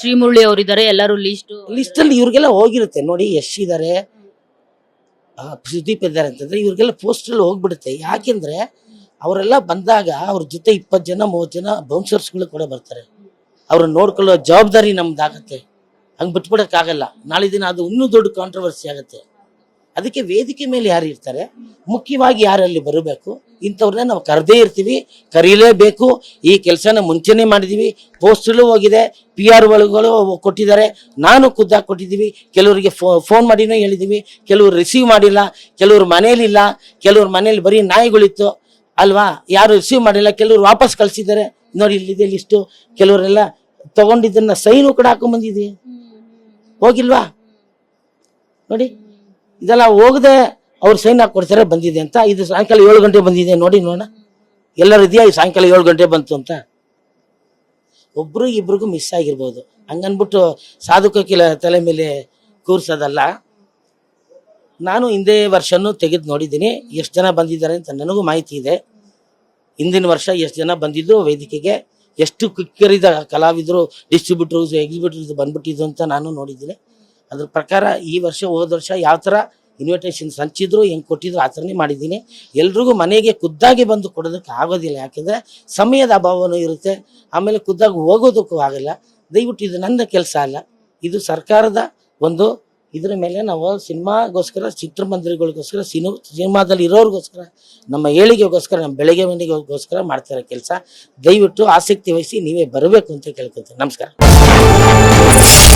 ಶ್ರೀಮುರಳಿ ಎಲ್ಲರೂ list list ಅಲ್ಲಿ ಇವ್ರಿಗೆಲ್ಲ ಹೋಗಿರುತ್ತೆ. ನೋಡಿ, ಯಶ್ ಇದಾರೆ. ಸುದೀಪ್ ಇದ್ದಾರೆ ಅಂತಂದ್ರೆ ಇವ್ರಿಗೆಲ್ಲ ಪೋಸ್ಟಲ್ಲಿ ಹೋಗ್ಬಿಡುತ್ತೆ. ಯಾಕೆಂದ್ರೆ ಅವರೆಲ್ಲ ಬಂದಾಗ ಅವ್ರ ಜೊತೆ ಇಪ್ಪತ್ತು ಜನ, ಮೂವತ್ತು ಜನ ಬೌನ್ಸರ್ಸ್ಗಳು ಕೂಡ ಬರ್ತಾರೆ. ಅವ್ರನ್ನ ನೋಡ್ಕೊಳ್ಳೋ ಜವಾಬ್ದಾರಿ ನಮ್ದಾಗತ್ತೆ ಹಂಗೆ ಬಿಟ್ಬಿಡಕ್ಕಾಗಲ್ಲ. ನಾಳೆ ದಿನ ಅದು ಇನ್ನೂ ದೊಡ್ಡ ಕಾಂಟ್ರವರ್ಸಿ ಆಗುತ್ತೆ. ಅದಕ್ಕೆ ವೇದಿಕೆ ಮೇಲೆ ಯಾರು ಇರ್ತಾರೆ? ಮುಖ್ಯವಾಗಿ ಯಾರಲ್ಲಿ ಬರಬೇಕು? ಇಂಥವ್ರನ್ನ ನಾವು ಕರೆದೇ ಇರ್ತೀವಿ ಕರೀಲೇಬೇಕು. ಈ ಕೆಲಸನ ಮುಂಚೆನೇ ಮಾಡಿದ್ದೀವಿ ಪೋಸ್ಟಲ್ಲೂ ಹೋಗಿದೆ ಪಿ ಆರ್ ಒಳಗಳು ಕೊಟ್ಟಿದ್ದಾರೆ. ನಾನು ಖುದ್ದಾಗಿ ಕೊಟ್ಟಿದ್ದೀವಿ. ಕೆಲವರಿಗೆ ಫೋ ಫೋನ್ ಮಾಡಿನೂ ಹೇಳಿದ್ದೀವಿ ಕೆಲವರು ರಿಸೀವ್ ಮಾಡಿಲ್ಲ ಕೆಲವ್ರು ಮನೇಲಿಲ್ಲ ಕೆಲವ್ರ ಮನೇಲಿ ಬರೀ ನಾಯಿಗಳಿತ್ತು. ಅಲ್ವಾ? ಯಾರು ರಿಸೀವ್ ಮಾಡಿಲ್ಲ ಕೆಲವ್ರು ವಾಪಸ್ ಕಳಿಸಿದ್ದಾರೆ. ನೋಡಿ ಇಲ್ಲಿದೆ ಲಿಸ್ಟು ಕೆಲವರೆಲ್ಲ ತಗೊಂಡಿದ್ದನ್ನ ಸೈನು ಕೂಡ ಹಾಕೊಂಡ್ ಬಂದಿದ್ದೀವಿ. ಹೋಗಿಲ್ವಾ? ನೋಡಿ ಇದೆಲ್ಲ ಹೋಗದೆ ಅವ್ರು ಸೈನ್ ಹಾಕೊಡ್ತಾರೆ ಕೊಡ್ತಾರೆ ಬಂದಿದೆ ಅಂತ. ಇದು ಸಾಯಂಕಾಲ ಏಳು ಗಂಟೆ ಬಂದಿದೆ, ನೋಡಿ ನೋಡೋಣ. ಎಲ್ಲರೂ ಇದೆಯಾ? ಈ ಸಾಯಂಕಾಲ ಏಳು ಗಂಟೆ ಬಂತು ಅಂತ. ಒಬ್ರು ಇಬ್ರಿಗೂ ಮಿಸ್ ಆಗಿರ್ಬೋದು. ಹಂಗನ್ಬಿಟ್ಟು ಸಾಧುಕಿಲ ತಲೆ ಮೇಲೆ ಕೂರ್ಸೋದಲ್ಲ. ನಾನು ಹಿಂದೆ ವರ್ಷನೂ ತೆಗೆದು ನೋಡಿದ್ದೀನಿ. ಎಷ್ಟು ಜನ ಬಂದಿದ್ದಾರೆ ಅಂತ ನನಗೂ ಮಾಹಿತಿ ಇದೆ. ಹಿಂದಿನ ವರ್ಷ ಎಷ್ಟು ಜನ ಬಂದಿದ್ರು ವೇದಿಕೆಗೆ, ಎಷ್ಟು ಕಿಕ್ಕರಿದ ಕಲಾವಿದರು ಡಿಸ್ಟ್ರಿಬ್ಯೂಟರ್ಸ್ ಎಕ್ಸಿಬ್ಯೂಟರ್ಸ್ ಬಂದ್ಬಿಟ್ಟಿದ್ದು ಅಂತ ನಾನು ನೋಡಿದ್ದೀನಿ. ಅದ್ರ ಪ್ರಕಾರ ಈ ವರ್ಷ ಹೋದ ವರ್ಷ ಯಾವ ಥರ ಇನ್ವಿಟೇಷನ್ಸ್ ಹಂಚಿದ್ರು ಹೆಂಗೆ ಕೊಟ್ಟಿದ್ರು ಆಚರಣೆ ಮಾಡಿದ್ದೀನಿ. ಎಲ್ರಿಗೂ ಮನೆಗೆ ಖುದ್ದಾಗಿ ಬಂದು ಕೊಡೋದಕ್ಕೆ ಆಗೋದಿಲ್ಲ. ಯಾಕೆಂದರೆ ಸಮಯದ ಅಭಾವನೂ ಇರುತ್ತೆ. ಆಮೇಲೆ ಖುದ್ದಾಗಿ ಹೋಗೋದಕ್ಕೂ ಆಗಲ್ಲ. ದಯವಿಟ್ಟು ಇದು ನನ್ನ ಕೆಲಸ ಅಲ್ಲ. ಇದು ಸರ್ಕಾರದ ಒಂದು, ಇದ್ರ ಮೇಲೆ ನಾವು ಸಿನಿಮಾಗೋಸ್ಕರ, ಚಿತ್ರಮಂದಿರಗಳಿಗೋಸ್ಕರ ಸಿನಿಮಾ ಸಿನಿಮಾದಲ್ಲಿ ಇರೋರಿಗೋಸ್ಕರ, ನಮ್ಮ ಏಳಿಗೆಗೋಸ್ಕರ, ನಮ್ಮ ಬೆಳವಣಿಗೆಗೋಸ್ಕರ ಮಾಡ್ತಿರೋ ಕೆಲಸ. ದಯವಿಟ್ಟು ಆಸಕ್ತಿ ವಹಿಸಿ ನೀವೇ ಬರಬೇಕು ಅಂತ ಕೇಳ್ಕೊತೀನಿ ನಮಸ್ಕಾರ.